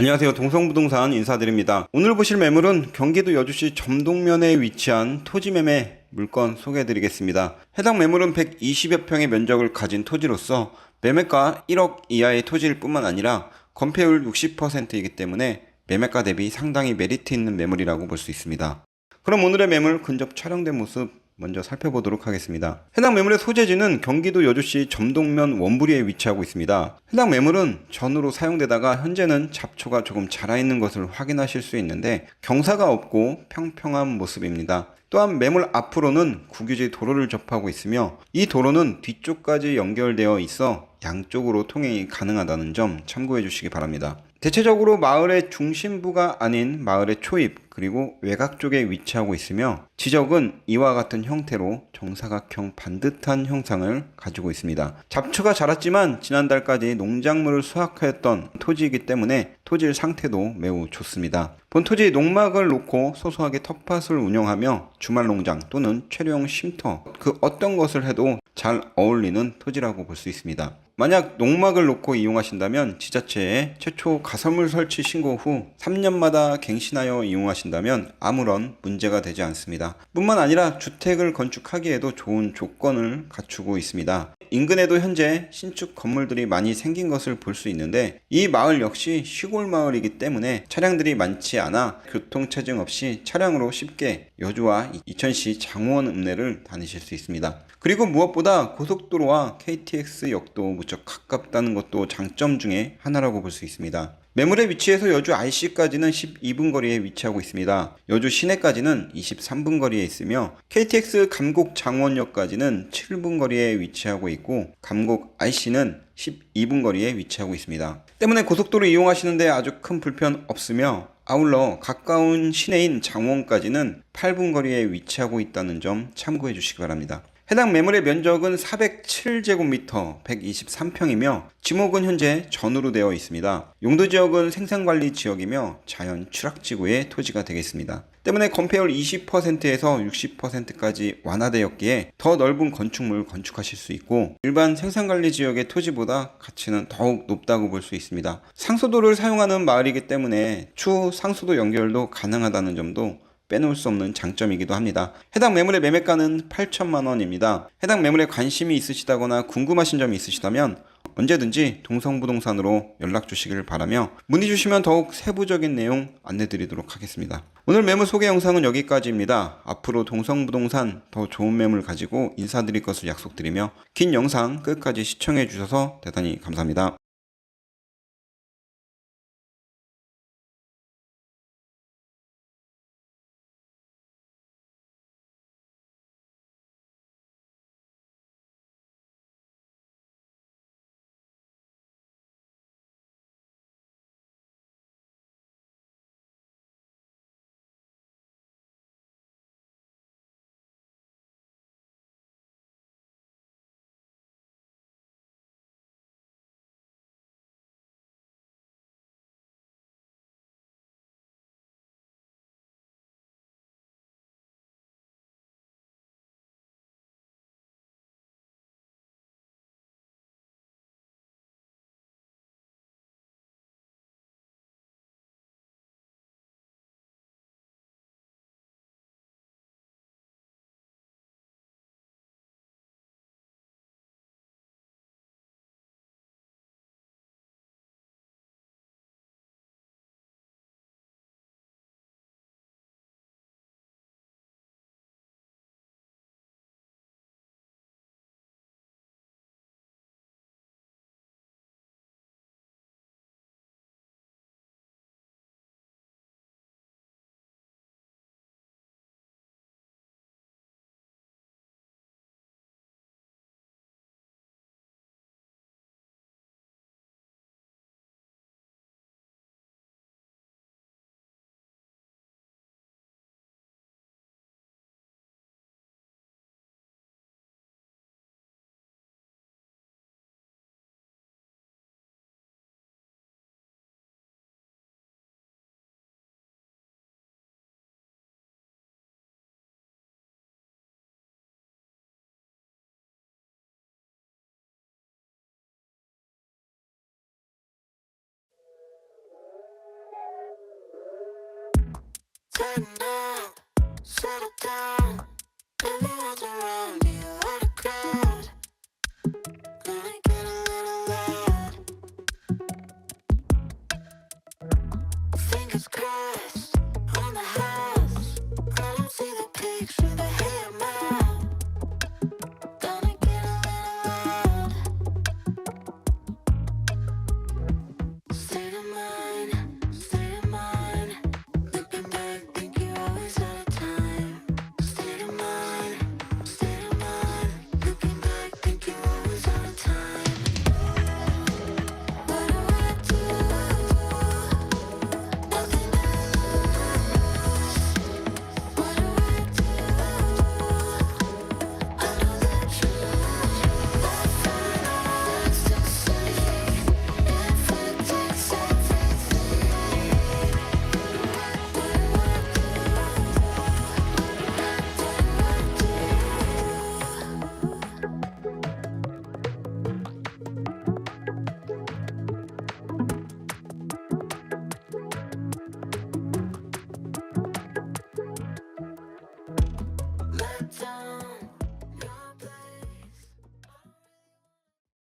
안녕하세요. 동성부동산 인사드립니다. 오늘 보실 매물은 경기도 여주시 점동면에 위치한 토지 매매 물건 소개해 드리겠습니다. 해당 매물은 120여 평의 면적을 가진 토지로서 매매가 1억 이하의 토지일 뿐만 아니라 건폐율 60%이기 때문에 매매가 대비 상당히 메리트 있는 매물이라고 볼 수 있습니다. 그럼 오늘의 매물 근접 촬영된 모습 먼저 살펴보도록 하겠습니다. 해당 매물의 소재지는 경기도 여주시 점동면 원부리에 위치하고 있습니다. 해당 매물은 전으로 사용되다가 현재는 잡초가 조금 자라있는 것을 확인하실 수 있는데 경사가 없고 평평한 모습입니다. 또한 매물 앞으로는 국유지 도로를 접하고 있으며 이 도로는 뒤쪽까지 연결되어 있어 양쪽으로 통행이 가능하다는 점 참고해 주시기 바랍니다. 대체적으로 마을의 중심부가 아닌 마을의 초입 그리고 외곽 쪽에 위치하고 있으며 지적은 이와 같은 형태로 정사각형 반듯한 형상을 가지고 있습니다. 잡초가 자랐지만 지난달까지 농작물을 수확하였던 토지이기 때문에 토질 상태도 매우 좋습니다. 본 토지 농막을 놓고 소소하게 텃밭을 운영하며 주말 농장 또는 최대형 쉼터 그 어떤 것을 해도 잘 어울리는 토지라고 볼 수 있습니다. 만약 농막을 놓고 이용하신다면 지자체에 최초 가설물 설치 신고 후 3년마다 갱신하여 이용하신다면 아무런 문제가 되지 않습니다. 뿐만 아니라 주택을 건축하기에도 좋은 조건을 갖추고 있습니다. 인근에도 현재 신축 건물들이 많이 생긴 것을 볼 수 있는데 이 마을 역시 시골 마을이기 때문에 차량들이 많지 않아 교통체증 없이 차량으로 쉽게 여주와 이천시 장원 읍내를 다니실 수 있습니다. 그리고 무엇보다 고속도로와 KTX 역도 무척 가깝다는 것도 장점 중에 하나라고 볼 수 있습니다. 매물의 위치에서 여주 IC까지는 12분 거리에 위치하고 있습니다. 여주 시내까지는 23분 거리에 있으며 KTX 감곡 장원역까지는 7분 거리에 위치하고 있고 감곡 IC는 12분 거리에 위치하고 있습니다. 때문에 고속도로 이용하시는데 아주 큰 불편 없으며 아울러 가까운 시내인 장원까지는 8분 거리에 위치하고 있다는 점 참고해 주시기 바랍니다. 해당 매물의 면적은 407제곱미터 123평이며 지목은 현재 전으로 되어 있습니다. 용도 지역은 생산관리 지역이며 자연 추락지구의 토지가 되겠습니다. 때문에 건폐율 20%에서 60%까지 완화되었기에 더 넓은 건축물을 건축하실 수 있고 일반 생산관리 지역의 토지보다 가치는 더욱 높다고 볼 수 있습니다. 상수도를 사용하는 마을이기 때문에 추후 상수도 연결도 가능하다는 점도 빼놓을 수 없는 장점이기도 합니다. 해당 매물의 매매가는 8천만 원입니다. 해당 매물에 관심이 있으시다거나 궁금하신 점이 있으시다면 언제든지 동성부동산으로 연락 주시길 바라며 문의 주시면 더욱 세부적인 내용 안내 드리도록 하겠습니다. 오늘 매물 소개 영상은 여기까지입니다. 앞으로 동성부동산 더 좋은 매물 가지고 인사드릴 것을 약속드리며 긴 영상 끝까지 시청해 주셔서 대단히 감사합니다. good night.